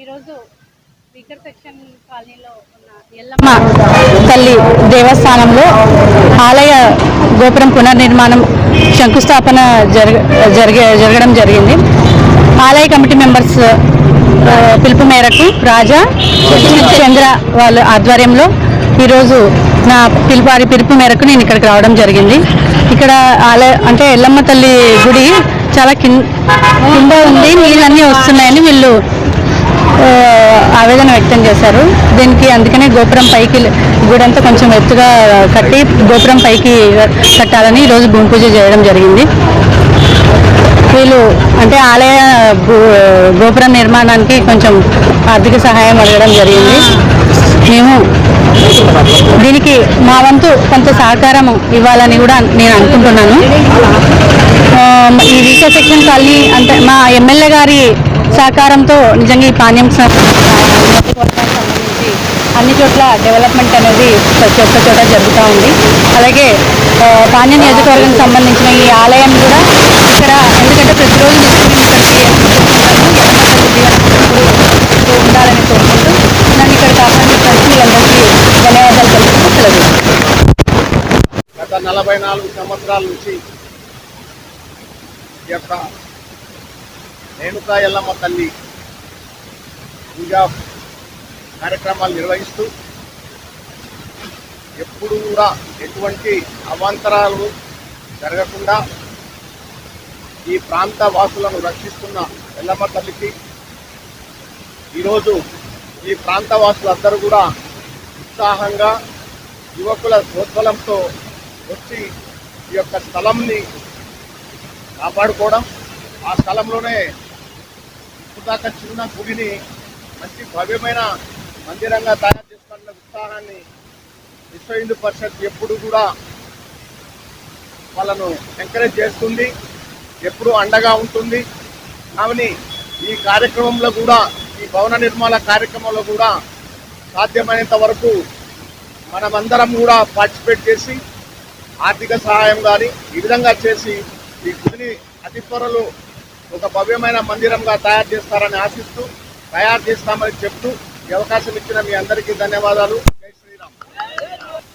ఈరోజు speaker section కాలనీలో ఉన్న ఎల్లమ్మ తల్లి దేవస్థానంలో ఆలయ గోపురం పునర్నిర్మాణం శంకుస్థాపన జరగ జరిగే జరగడం జరిగింది. ఆలయ కమిటీ మెంబర్స్ పిలుపు మేరకు రాజా చంద్ర వాళ్ళ ఆధ్వర్యంలో ఈరోజు నా పిలుపు పిలుపు మేరకు నేను ఇక్కడికి రావడం జరిగింది. ఇక్కడ ఆలయ అంటే ఎల్లమ్మ తల్లి గుడి చాలా కింద కింద ఉంది నీళ్ళన్నీ వస్తున్నాయని వీళ్ళు ఆవేదన వ్యక్తం చేశారు. దీనికి అందుకనే గోపురం పైకి గుడంతా కొంచెం ఎత్తుగా కట్టి గోపురం పైకి కట్టాలని ఈరోజు భూమి పూజ చేయడం జరిగింది. వీళ్ళు అంటే ఆలయ గో- గోపుర నిర్మాణానికి కొంచెం ఆర్థిక సహాయం అడగడం జరిగింది. మేము దీనికి మా వంతు కొంత సహకారం ఇవ్వాలని కూడా నేను అనుకుంటున్నాను. ఈ వీకా సెక్షన్ కాలనీ అంటే మా ఎమ్మెల్యే గారి సహకారంతో నిజంగా ఈ పానీయం స- నియోజకవర్గానికి సంబంధించి అన్ని చోట్ల డెవలప్మెంట్ అనేది ప్రతి ఒక్క చోట జరుగుతూ ఉంది. అలాగే ఆ, పాణ్య నియోజకవర్గానికి సంబంధించిన ఈ ఆలయం కూడా ఇక్కడ ఎందుకంటే ప్రతిరోజు నిత్యం ఇక్కడికి ఉండాలని కోరుకుంటూ నన్ను ఇక్కడ ఆహ్వానించడానికి మీ అందరికీ ధన్యవాదాలు తెలుపుతూ సెలవు. గత నలభై నాలుగు సంవత్సరాల నుంచి ఈ యొక్క రేణుకా ఎల్లమ్మ తల్లి పూజా కార్యక్రమాలు నిర్వహిస్తూ ఎప్పుడు కూడా ఎటువంటి అవాంతరాలు జరగకుండా ఈ ప్రాంత వాసులను రక్షిస్తున్న ఎల్లమ్మ తల్లికి ఈరోజు ఈ ప్రాంత వాసులందరూ కూడా ఉత్సాహంగా యువకుల ప్రోత్బలంతో వచ్చి ఈ యొక్క స్థలంని కాపాడుకోవడం ఆ స్థలంలోనే ఇప్పుదాకా చిన్న గుడిని మంచి భవ్యమైన మందిరంగా తయారు చేసుకోవాలన్న ఉత్సాహాన్ని విశ్వ హిందూ పరిషత్ ఎప్పుడు కూడా వాళ్ళను ఎంకరేజ్ చేస్తుంది ఎప్పుడు అండగా ఉంటుంది. కావని ఈ కార్యక్రమంలో కూడా ఈ భవన నిర్మాణ కార్యక్రమంలో కూడా సాధ్యమైనంత వరకు మనమందరం కూడా పార్టిసిపేట్ చేసి ఆర్థిక సహాయం కానీ ఈ విధంగా చేసి ఈ గుడిని అతి త్వరలో ఒక భవ్యమైన మందిరంగా తయారు చేస్తారని ఆశిస్తూ తయారు చేస్తామని చెప్తూ ఈ అవకాశం ఇచ్చిన మీ అందరికీ ధన్యవాదాలు. జై శ్రీరామ్.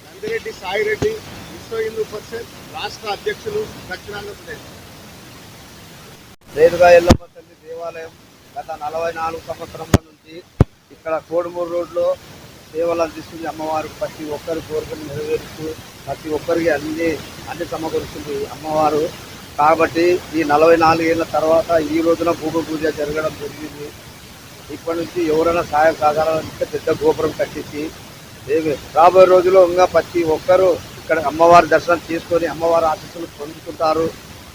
నందిరెడ్డి సాయిరెడ్డి విశ్వ హిందూ పరిషత్ రాష్ట్ర అధ్యక్షులు దక్షిణాంధ్రప్రదేశ్. రేణుగా ఎల్లమ్మ తల్లి దేవాలయం గత నలభై నాలుగు సంవత్సరముల నుంచి ఇక్కడ కోడుమూరు రోడ్లో సేవలు అందిస్తుంది అమ్మవారు. ప్రతి ఒక్కరి కోరికలు నెరవేరుస్తూ ప్రతి ఒక్కరికి అన్ని అన్ని సమకూరుస్తుంది అమ్మవారు. కాబట్టి ఈ నలభై నాలుగేళ్ళ తర్వాత ఈ రోజున భూమి పూజ జరగడం జరిగింది. ఇప్పటి నుంచి ఎవరైనా సహాయం సాధారణంగా పెద్ద గోపురం కట్టించి ఏమి రాబోయే రోజుల్లో ఇంకా ప్రతి ఒక్కరూ ఇక్కడ అమ్మవారి దర్శనం చేసుకొని అమ్మవారి ఆశీస్సులు పొందుతుంటారు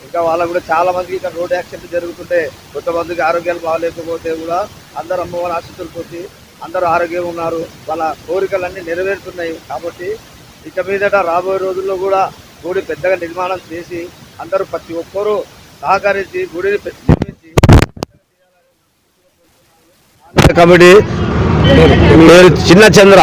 ఇంకా వాళ్ళకు కూడా చాలా మందికి ఇక్కడ రోడ్ యాక్సిడెంట్ జరుగుతుంటే కొంతమందికి ఆరోగ్యాలు బాగాలేకపోతే కూడా అందరూ అమ్మవారి ఆశీస్సులు పొంది అందరూ ఆరోగ్యంగా ఉన్నారు. వాళ్ళ కోరికలన్నీ నెరవేరుతున్నాయి. కాబట్టి ఇక మీదట రాబోయే రోజుల్లో కూడా గుడి పెద్దగా నిర్మాణం చేసి అందరూ ప్రతి ఒక్కరూ సహకరించి గుడిని కమిటీ పేరు చిన్న చంద్ర.